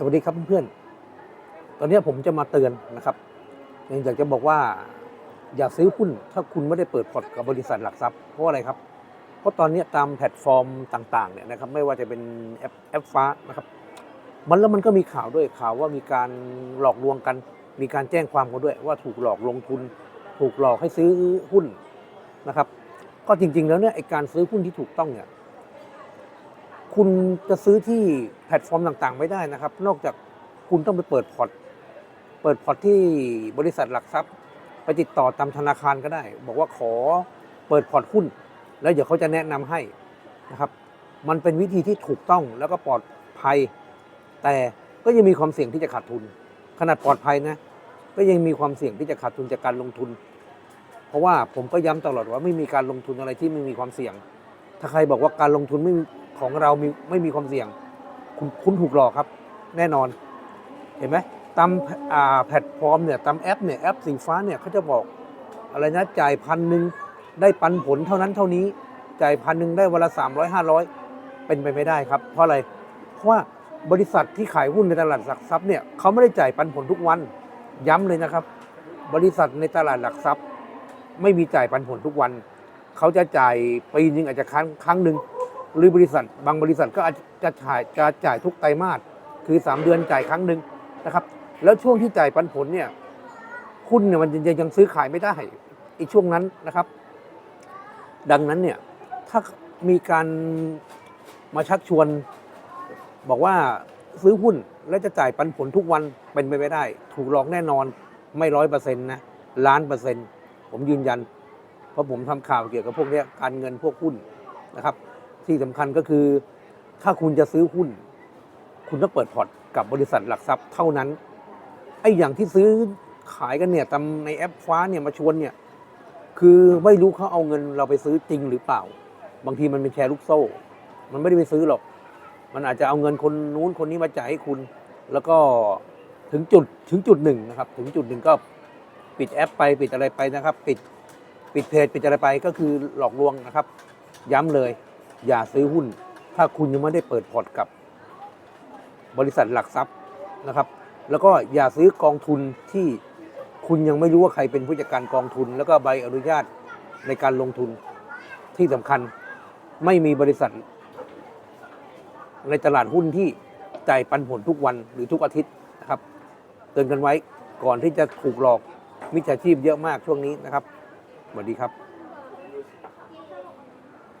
สวัสดีครับเพื่อนๆ ตอนนี้ผมจะมาเตือนนะครับอยากจะบอกว่าอย่าซื้อหุ้นถ้าคุณไม่ได้เปิดพอร์ตกับบริษัทหลักทรัพย์เพราะอะไรครับ เพราะตอนนี้ตามแพลตฟอร์มต่างๆเนี่ยนะครับไม่ว่าจะเป็นแอปแอปฟ้านะครับ มันแล้วมันก็มีข่าวด้วยข่าวว่ามีการหลอกลวงกัน มีการแจ้งความกันด้วย ว่าถูกหลอกลงทุน ถูกหลอกให้ซื้อหุ้นนะครับ ก็จริง ๆ แล้วเนี่ยไอการซื้อหุ้นที่ถูกต้องเนี่ย คุณจะซื้อที่แพลตฟอร์มต่างๆ ไม่ได้นะครับ นอกจากคุณต้องไปเปิดพอร์ต เปิดพอร์ตที่บริษัทหลักทรัพย์ ไปติดต่อตามธนาคารก็ได้ บอกว่าขอเปิดพอร์ตหุ้น แล้วเดี๋ยวเขาจะแนะนำให้นะครับ มันเป็นวิธีที่ถูกต้องแล้วก็ปลอดภัย แต่ก็ยังมีความเสี่ยงที่จะขาดทุน ขนาดปลอดภัยนะ ก็ยังมีความเสี่ยงที่จะขาดทุนจากการลงทุน เพราะว่าผมก็ย้ำตลอดว่าไม่มีการลงทุนอะไรที่ไม่มีความเสี่ยง ถ้าใครบอกว่าการลงทุนไม่ ของเรามีไม่มีความเสี่ยง คุณคุณถูกหลอกครับ แน่นอน เห็นไหมตามแพลตฟอร์มเนี่ยตามแอปเนี่ยแอปสีฟ้าเนี่ยเขาจะบอกอะไรนะจ่ายพันหนึ่งได้ปันผลเท่านั้นเท่านี้จ่ายพันหนึ่งได้วันละสามร้อยห้าร้อยเป็นไปไม่ได้ครับ เพราะอะไร เพราะว่าบริษัทที่ขายหุ้นในตลาดหลักทรัพย์เนี่ยเขาไม่ได้จ่ายปันผลทุกวัน ย้ำเลยนะครับ บริษัทในตลาดหลักทรัพย์ ไม่มีจ่ายปันผลทุกวัน เขาจะจ่ายปีหนึงอาจจะครั้งครั้งหนึ่ง หรือบริษัทบางบริษัทก็อาจจะจ่ายจะจ่ายทุกไตรมาสคือ 3 เดือนจ่ายครั้งหนึ่งนะครับ แล้วช่วงที่จ่ายปันผลเนี่ยหุ้นเนี่ยมันยังยังซื้อขายไม่ได้อีกช่วงนั้นนะครับ ดังนั้นเนี่ยถ้ามีการมาชักชวน บอกว่าซื้อหุ้นแล้วจะจ่ายปันผลทุกวันเป็นไปไม่ได้ ถูกหลอกแน่นอนไม่ร้อยเปอร์เซ็นต์นะล้านเปอร์เซ็นต์ผมยืนยัน เพราะผมทำข่าวเกี่ยวกับพวกนี้การเงินพวกหุ้นนะครับ ที่สำคัญก็คือ ถ้าคุณจะซื้อหุ้น คุณต้องเปิดพอร์ตกับบริษัทหลักทรัพย์เท่านั้นไอ้อย่างที่ซื้อขายกันเนี่ยตามในแอปฟ้าเนี่ยมาชวนเนี่ย คือไม่รู้เขาเอาเงินเราไปซื้อจริงหรือเปล่า บางทีมันเป็นแชร์ลูกโซ่ มันไม่ได้ไปซื้อหรอก มันอาจจะเอาเงินคนนู้นคนนี้มาจ่ายให้คุณ แล้วก็ถึงจุดถึงจุดหนึ่งนะครับ ถึงจุดหนึ่งก็ปิดแอปไปปิดอะไรไปนะครับ ปิดปิดเพจปิดอะไรไปก็คือหลอกลวงนะครับ ย้ำเลย อย่าซื้อหุ้น ถ้าคุณยังไม่ได้เปิดพอร์ตกับบริษัทหลักทรัพย์นะครับ แล้วก็อย่าซื้อกองทุนที่คุณยังไม่รู้ว่าใครเป็นผู้จัดการกองทุน แล้วก็ใบอนุญาตในการลงทุนที่สำคัญไม่มีบริษัท ในตลาดหุ้นที่จ่ายปันผลทุกวันหรือทุกอาทิตย์นะครับเตือนกันไว้ก่อนที่จะถูกหลอกมิจฉาชีพเยอะมากช่วงนี้นะครับสวัสดีครับ